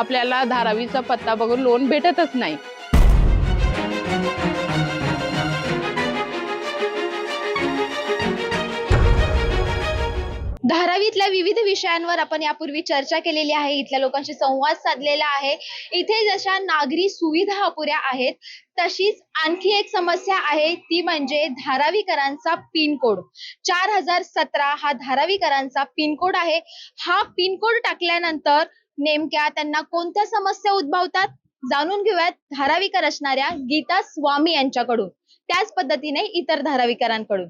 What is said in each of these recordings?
आपल्याला धारावीचा पत्ता बघून लोन भेटतच नाही. धारावीतल्या विविध विषयांवर आपण यापूर्वी चर्चा केलेली आहे. इथल्या लोकांशी संवाद साधलेला आहे. इथे जशा नागरी सुविधा अपुऱ्या आहेत तशीच आणखी एक समस्या आहे ती म्हणजे धारावीकरांचा पिनकोड चार हजार सतरा हा धारावीकरांचा पिनकोड आहे. हा पिनकोड टाकल्यानंतर नेमक्या त्यांना कोणत्या समस्या उद्भवतात? जाणून घेऊयात धारावीकर असणाऱ्या गीता स्वामी यांच्याकडून. त्याच पद्धतीने इतर धारावीकरांकडून.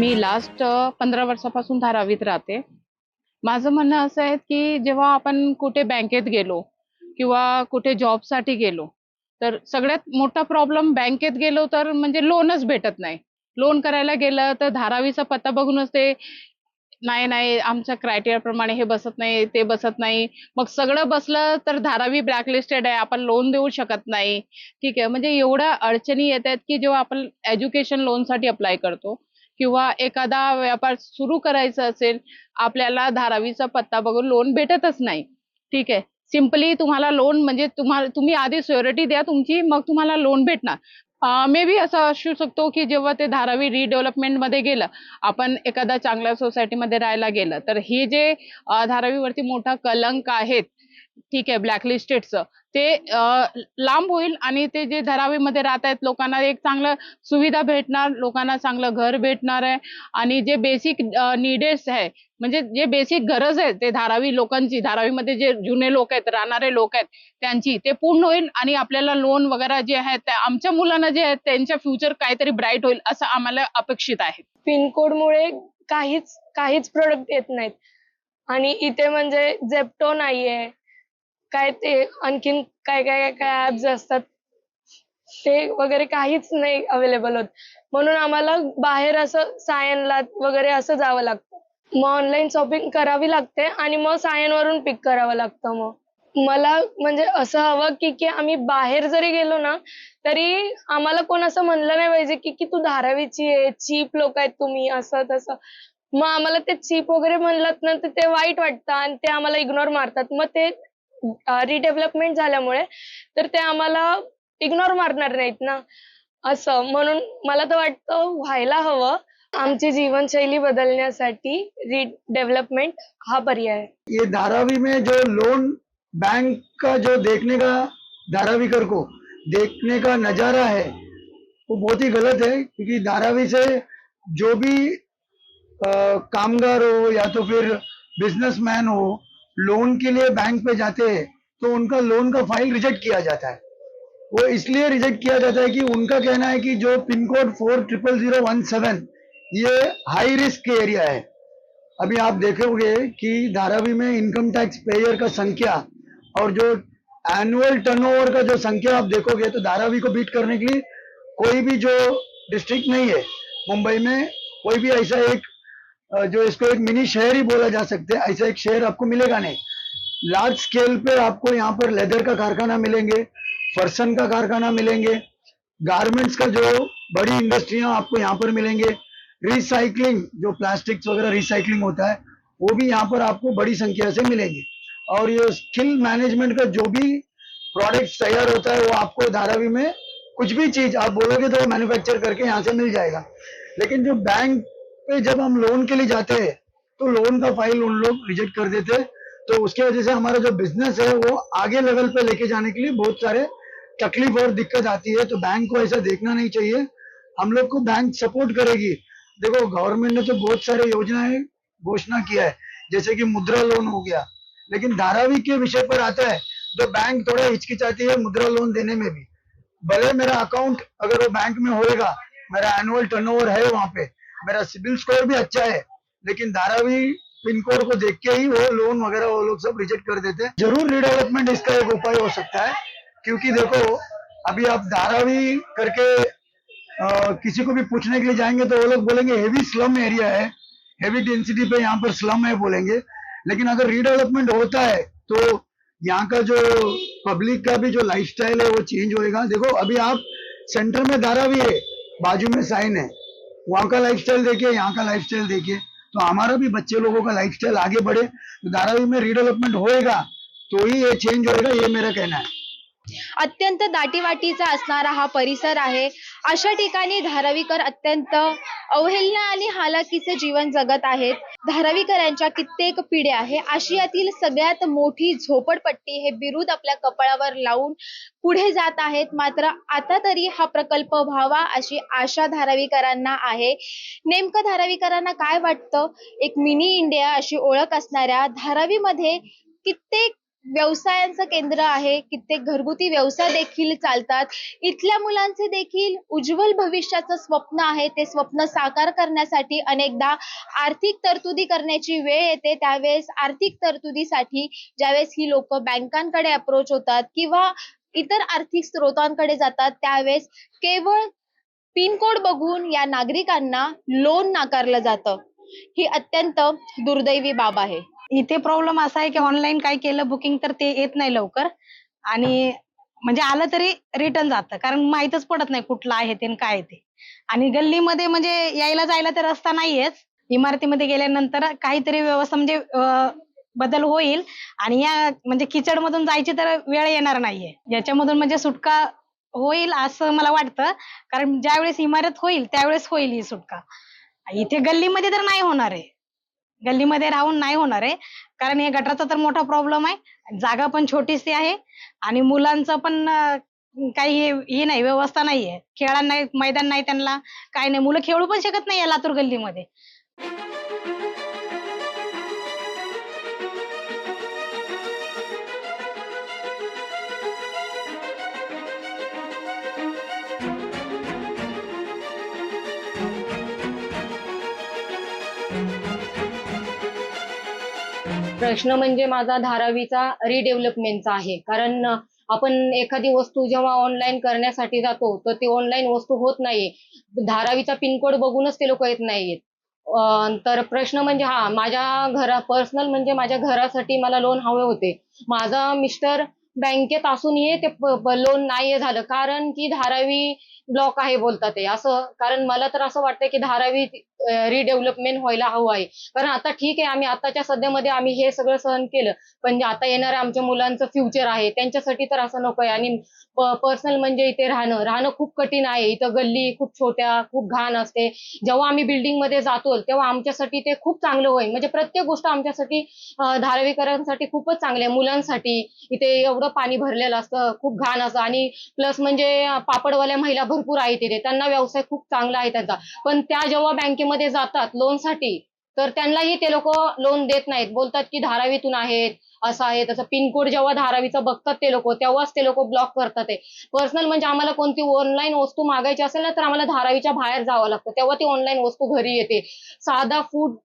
मी लास्ट पंधरा वर्षापासून धारावीत राहते. माझं म्हणणं असं आहे की जेव्हा आपण कुठे बँकेत गेलो किंवा कुठे जॉबसाठी गेलो तर सगळ्यात मोठा प्रॉब्लेम बँकेत गेलो तर म्हणजे लोनच भेटत नाही. लोन करायला गेलं तर धारावीचा पत्ता बघूनच ते नाही नाही आमच्या क्रायटेरियाप्रमाणे प्रमाणे हे बसत नाही ते बसत नाही. मग सगळं बसलं तर धारावी ब्लॅकलिस्टेड आहे आपण लोन देऊ शकत नाही. ठीक आहे म्हणजे एवढ्या अडचणी येत आहेत की जेव्हा आपण एज्युकेशन लोनसाठी अप्लाय करतो किंवा एखादा व्यापार सुरू करायचा असेल आपल्याला धारावीचा पत्ता बघून लोन भेटतच नाही. ठीक आहे? सिम्पली तुम्हाला लोन म्हणजे तुम्हाला तुम्ही आधी सिक्युरिटी द्या तुमची मग तुम्हाला लोन भेटणार. मे बी असं असू शकतो की जेव्हा ते धारावी रिडेव्हलपमेंटमध्ये गेलं आपण एखाद्या चांगल्या सोसायटीमध्ये राहायला गेलं तर हे जे धारावीवरती मोठा कलंक आहेत ठीक आहे ब्लॅकलिस्टेडचं ते लांब होईल आणि ते जे धारावीमध्ये राहत आहेत लोकांना एक चांगलं सुविधा भेटणार लोकांना चांगलं घर भेटणार आहे. आणि जे बेसिक निडेड्स आहे म्हणजे जे बेसिक गरज आहे ते धारावी लोकांची धारावीमध्ये जे जुने लोक आहेत राहणारे लोक आहेत त्यांची ते पूर्ण होईल आणि आपल्याला लोन वगैरे जे आहेत ते आमच्या मुलांना जे आहेत त्यांच्या फ्युचर काहीतरी ब्राईट होईल असं आम्हाला अपेक्षित आहे. पिनकोडमुळे काहीच काहीच प्रोडक्ट येत नाहीत. आणि इथे म्हणजे झेप्टो नाहीये काय ते आणखीन काय काय काय ऍप्स असतात ते वगैरे काहीच नाही अवेलेबल होत. म्हणून आम्हाला बाहेर असं सायनला वगैरे असं जावं लागतं. मग ऑनलाईन शॉपिंग करावी लागते आणि मग सायनवरून पिक करावं लागतं मग. मला म्हणजे असं हवं की की आम्ही बाहेर जरी गेलो ना तरी आम्हाला कोण असं म्हणलं नाही पाहिजे की की तू धारावीची आहे चीप लोक आहेत तुम्ही असं तसं. मग आम्हाला ते चीप वगैरे म्हणलं ना तर ते वाईट वाटतं आणि ते आम्हाला इग्नोर मारतात. मग ते रिडेव्हलपमेंट झाल्यामुळे तर ते आम्हाला इग्नोर मारणार नाहीत ना. असं म्हणून मला तर वाटतं व्हायला हवं. आमची जीवनशैली बदलण्यासाठी रिडेव्हलपमेंट हा पर्याय. आहे ये धारावी में जो लोन बैंक का जो देखने का धारावीकर को देखने का नजारा है वो बहुत ही गलत है क्योंकि धारावी से जो भी आ, कामगार हो या तो फिर बिजनेसमैन हो लोन के लिए बैंक पे जाते हैं तो उनका लोन का फ़ाइल रिजेक्ट किया जाता है। वो इसलिए रिजेक्ट किया जाता है कि उनका कहना है कि जो pin code four triple zero one seven, ये हाई रिस्क एरिया है। अभी आप देखोगे कि धारावी में इनकम टैक्स पेयर का संख्या और जो एनुअल टर्नओवर का जो संख्या आप देखोगे तो धारावी को बीट करने के लिए कोई भी जो डिस्ट्रिक्ट नहीं है, मुंबई में कोई भी ऐसा एक जो इसको एक मिनी शहर ही बोला जा सकता है, ऐसा एक शहर आपको मिलेगा नहीं। लार्ज स्केल पे आपको यहाँ पर लेदर का कारखाना मिलेंगे, फर्सन का कारखाना मिलेंगे गारमेंट्स का जो बड़ी इंडस्ट्रियाँ आपको यहाँ पर मिलेंगे रिसाइकलिंग जो प्लास्टिक्स वगैरह रिसाइकलिंग होता है, वो भी यहाँ पर आपको बड़ी संख्या से मिलेंगे। और ये स्किल मैनेजमेंट का जो भी प्रोडक्ट तैयार होता है, वो आपको धारावी में कुछ भी चीज़, आप बोलोगे तो मैन्युफैक्चर करके यहाँ से मिल जाएगा। लेकिन जो बैंक पे जब हम लोन के लिए जाते हैं तो लोन का फ़ाइल उन लोग रिजेक्ट कर देते हैं। तो उसकी वजह से हमारा जो बिज़नेस है, वो आगे लेवल पे लेके जाने के लिए बहुत सारे तकलीफ़ और दिक्कत आती है। तो बैंक को ऐसा देखना नहीं चाहिए। हम लोग को बैंक सपोर्ट करेगी। देखो गवर्नमेंट ने तो बहुत सारे योजनाएँ घोषणा किया है, जैसे कि मुद्रा लोन हो गया। लेकिन धारावी के विषय पर आता है तो बैंक थोड़ा हिचकिचाती है मुद्रा लोन देने में भी। भले मेरा अकाउंट अगर वो बैंक में होएगा, मेरा एनुअल टर्नओवर है वहाँ पे मेरा सिबिल स्कोर भी अच्छा है लेकिन धारावी पिन कोड को देख के ही वो लोन वगैरह वो लोग सब रिजेक्ट कर देते हैं। ज़रूर रिडेवलपमेंट इसका एक उपाय हो सकता है क्योंकि देखो अभी आप धारावी करके अ, किसी को भी पूछने के लिए जाएँगे तो वो लोग बोलेंगे हेवी स्लम एरिया है हेवी डेंसिटी पे यहाँ पर स्लम है बोलेंगे। लेकिन अगर रिडेवलपमेंट होता है तो यहाँ का जो पब्लिक का भी जो लाइफस्टाइल है वो चेंज होएगा। देखो अभी आप सेंटर में धारावी है बाजू में साइन है। वहाँ का लाइफस्टाइल देखिए यहाँ का लाइफस्टाइल देखिए। तो हमारा भी बच्चे लोगों का लाइफस्टाइल आगे बढ़े तो धारावी में रिडेवलपमेंट होएगा तो ही ये चेंज होएगा ये मेरा कहना है। अत्यंत दाटीवाटीचा असणारा हा परिसर आहे. अशा ठिकाणी धारावीकर अत्यंत अवहेलना आणि हालाकीचे जीवन जगत आहेत. धारावीकरांच्या कित्येक पिढ्या हे आशियातील सगळ्यात मोठी झोपडपट्टी हे बिरुद आपल्या कपाळावर लावून पुढे जात आहेत. मात्र आता तरी हा प्रकल्प व्हावा अशी आशा धारावीकरांना आहे. नेमकं धारावीकरांना काय वाटतं? एक मिनी इंडिया अशी ओळख असणाऱ्या धारावीमध्ये कित्येक व्यवसायांचं केंद्र आहे कित्येक घरगुती व्यवसाय देखील चालतात. इथल्या मुलांचे देखील उज्ज्वल भविष्याचं स्वप्न आहे ते स्वप्न साकार करण्यासाठी अनेकदा आर्थिक तरतुदी करण्याची वेळ येते. त्यावेळेस आर्थिक तरतुदीसाठी ज्यावेळेस ही लोक बँकांकडे अप्रोच होतात किंवा इतर आर्थिक स्रोतांकडे जातात त्यावेळेस केवळ पिन कोड बघून या नागरिकांना लोन नाकारलं जातं. ही अत्यंत दुर्दैवी बाब आहे. इथे प्रॉब्लेम असा आहे की ऑनलाईन काय केलं बुकिंग तर ते येत नाही लवकर. आणि म्हणजे आलं तरी रिटर्न जातं. कारण माहितच पडत नाही कुठलं आहे ते काय आहे ते. आणि गल्लीमध्ये म्हणजे यायला जायला तर रस्ता नाहीयेच. इमारतीमध्ये गेल्यानंतर काहीतरी व्यवस्था म्हणजे बदल होईल. आणि या म्हणजे किचड मधून जायची तर वेळ येणार नाहीये. याच्यामधून म्हणजे सुटका होईल असं मला वाटतं. कारण ज्यावेळेस इमारत होईल त्यावेळेस होईल ही सुटका. इथे गल्लीमध्ये तर नाही होणार आहे. गल्लीमध्ये राहून नाही होणार आहे. कारण हे गटाचा तर मोठा प्रॉब्लेम आहे. जागा पण छोटीशी आहे. आणि मुलांचं पण काही हे नाही व्यवस्था नाहीये. खेळा नाही मैदान नाही त्यांना. काही नाही. मुलं खेळू पण शकत नाही या लातूर गल्लीमध्ये. प्रश्न म्हणजे माझा धारावीचा रिडेव्हलपमेंटचा आहे. कारण आपण एखादी वस्तू जेव्हा ऑनलाईन करण्यासाठी जातो तर ती ऑनलाईन वस्तू होत नाहीये. धारावीचा पिनकोड बघूनच ते लोक येत नाहीयेत. तर प्रश्न म्हणजे हा माझ्या घरा पर्सनल म्हणजे माझ्या घरासाठी मला लोन हवे होते. माझा मिस्टर बँकेत असूनही ते लोन नाही झालं. कारण की धारावी ब्लॉक आहे बोलतात ते. असं कारण मला तर असं वाटतं की धारावी रिडेव्हलपमेंट व्हायला हवं आहे. कारण आता ठीक आहे आम्ही आताच्या सध्यामध्ये आम्ही हे सगळं सहन केलं. पण आता येणाऱ्या आमच्या मुलांचं फ्युचर आहे त्यांच्यासाठी तर असं नको आहे. आणि पर्सनल म्हणजे इथे राहणं. राहणं खूप कठीण आहे. इथं गल्ली खूप छोट्या खूप घाण असते. जेव्हा आम्ही बिल्डिंगमध्ये जातो तेव्हा आमच्यासाठी ते खूप चांगलं होईल. म्हणजे प्रत्येक गोष्ट आमच्यासाठी धारावीकरांसाठी खूपच चांगली आहे. मुलांसाठी इथे एवढं पाणी भरलेलं असतं खूप घाण असतं आणि प्लस म्हणजे पापडवाल्या महिला भरपूर आहेत तिथे त्यांना व्यवसाय खूप चांगला आहे त्यांचा. पण त्या जेव्हा बँकेमध्ये जातात लोनसाठी तर त्यांनाही ते लोक लोन देत नाहीत. बोलतात की धारावीतून आहेत असं आहे तसं पिनकोड जेव्हा धारावीचा बघतात ते लोक तेव्हाच ते लोक ब्लॉक करतात ते. पर्सनल म्हणजे आम्हाला कोणती ऑनलाईन वस्तू मागायची असेल ना तर आम्हाला धारावीच्या बाहेर जावं लागतं. तेव्हा ती ऑनलाईन वस्तू घरी येते. साधा फूड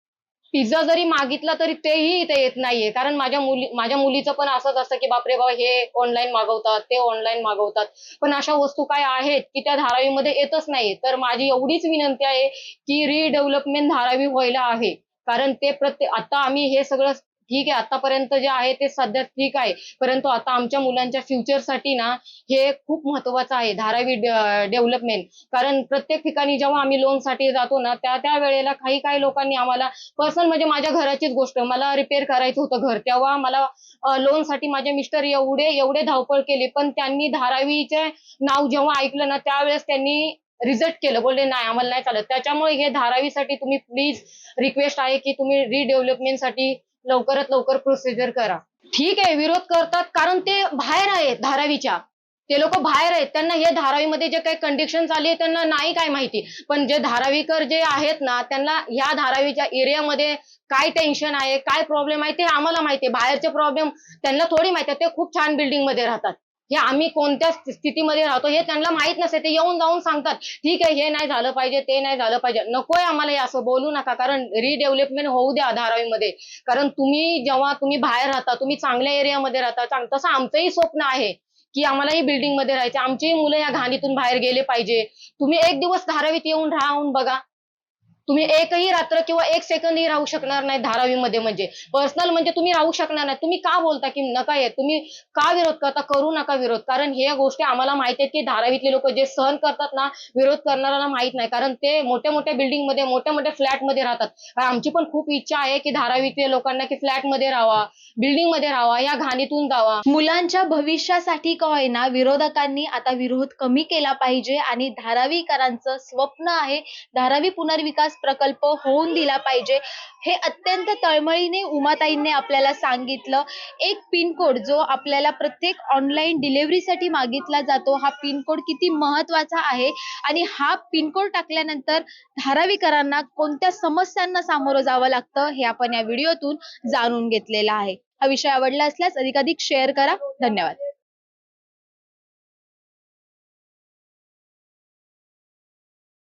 पिझ्झा जरी मागितला तरी तेही इथे येत नाहीये. कारण माझ्या मुली माझ्या मुलीचं पण असंच असतं की बापरे बाबा हे ऑनलाईन मागवतात ते ऑनलाईन मागवतात. पण अशा वस्तू काय आहेत की त्या धारावीमध्ये येतच नाही तर माझी एवढीच विनंती आहे की रिडेव्हलपमेंट धारावी व्हायला आहे. कारण ते प्रत्येक आता आम्ही हे सगळं ठीक आहे आतापर्यंत जे आहे ते सध्या ठीक आहे. परंतु आता आमच्या मुलांच्या फ्युचरसाठी ना हे खूप महत्वाचं आहे धारावी डेव्हलपमेंट कारण प्रत्येक ठिकाणी जेव्हा आम्ही लोनसाठी जातो ना त्या त्या वेळेला काही काही लोकांनी आम्हाला पर्सनल म्हणजे माझ्या घराचीच गोष्ट. मला रिपेअर करायचं होतं घर. तेव्हा मला लोनसाठी माझे मिस्टर एवढे एवढे धावपळ केली. पण त्यांनी धारावीचे नाव जेव्हा ऐकलं ना त्यावेळेस त्यांनी रिजेक्ट केलं. बोलले नाही आम्हाला नाही चालत. त्याच्यामुळे हे धारावीसाठी तुम्ही प्लीज रिक्वेस्ट आहे की तुम्ही रिडेव्हलपमेंटसाठी लवकरात लवकर प्रोसिजर करा. ठीक आहे विरोध करतात कारण ते बाहेर आहेत धारावीच्या. ते लोक बाहेर आहेत. त्यांना हे धारावीमध्ये जे काही कंडिशन आली आहे त्यांना नाही काय माहिती. पण जे धारावीकर जे आहेत ना त्यांना ह्या धारावीच्या एरियामध्ये काय टेन्शन आहे काय प्रॉब्लेम आहे ते आम्हाला माहिती आहे. बाहेरचे प्रॉब्लेम त्यांना थोडी माहिती आहे. ते खूप छान बिल्डिंगमध्ये राहतात. हे आम्ही कोणत्या स्थितीमध्ये राहतो हे त्यांना माहीत नसते. ते येऊन जाऊन सांगतात ठीक आहे हे नाही झालं पाहिजे ते नाही झालं पाहिजे. नकोय आम्हाला हे असं बोलू नका कारण रिडेव्हलपमेंट होऊ द्या धारावीमध्ये कारण तुम्ही जेव्हा तुम्ही बाहेर राहता तुम्ही चांगल्या एरियामध्ये राहता चांग- तसं आमचंही स्वप्न आहे की आम्हालाही बिल्डिंगमध्ये राहायचे आमचीही मुलं या घाणीतून बाहेर गेले पाहिजे. तुम्ही एक दिवस धारावीत येऊन राहून बघा. तुम्ही एकही रात्र किंवा एक सेकंदही राहू शकणार नाही धारावीमध्ये म्हणजे. पर्सनल म्हणजे तुम्ही राहू शकणार नाही. तुम्ही का बोलता की नका येत? तुम्ही का विरोध करता? करू नका विरोध. कारण हे गोष्टी आम्हाला माहिती आहेत की धारावीतले लोक जे सहन करतात ना विरोध करणाऱ्याला माहीत नाही. कारण ते मोठ्या मोठ्या बिल्डिंगमध्ये मोठ्या मोठ्या फ्लॅटमध्ये राहतात. आमची पण खूप इच्छा आहे की धारावीतल्या लोकांना की फ्लॅटमध्ये राहावा बिल्डिंगमध्ये राहावा या घाणीतून जावा. मुलांच्या भविष्यासाठी का होईना विरोधकांनी आता विरोध कमी केला पाहिजे आणि धारावीकरांचं स्वप्न आहे धारावी पुनर्विकास प्रकल्प होऊन दिला पाहिजे. हे अत्यंत तळमळीने उमाताईंनी आपल्याला सांगितलं. एक पिनकोड जो आपल्याला प्रत्येक ऑनलाईन डिलिव्हरीसाठी मागितला जातो हा पिनकोड किती महत्त्वाचा आहे? आणि हा पिनकोड टाकल्यानंतर धारावीकरांना कोणत्या समस्यांना सामोरं जावं लागतं हे आपण या व्हिडिओतून जाणून घेतलेलं आहे. हा विषय आवडला असल्यास अधिकाधिक शेअर करा. धन्यवाद.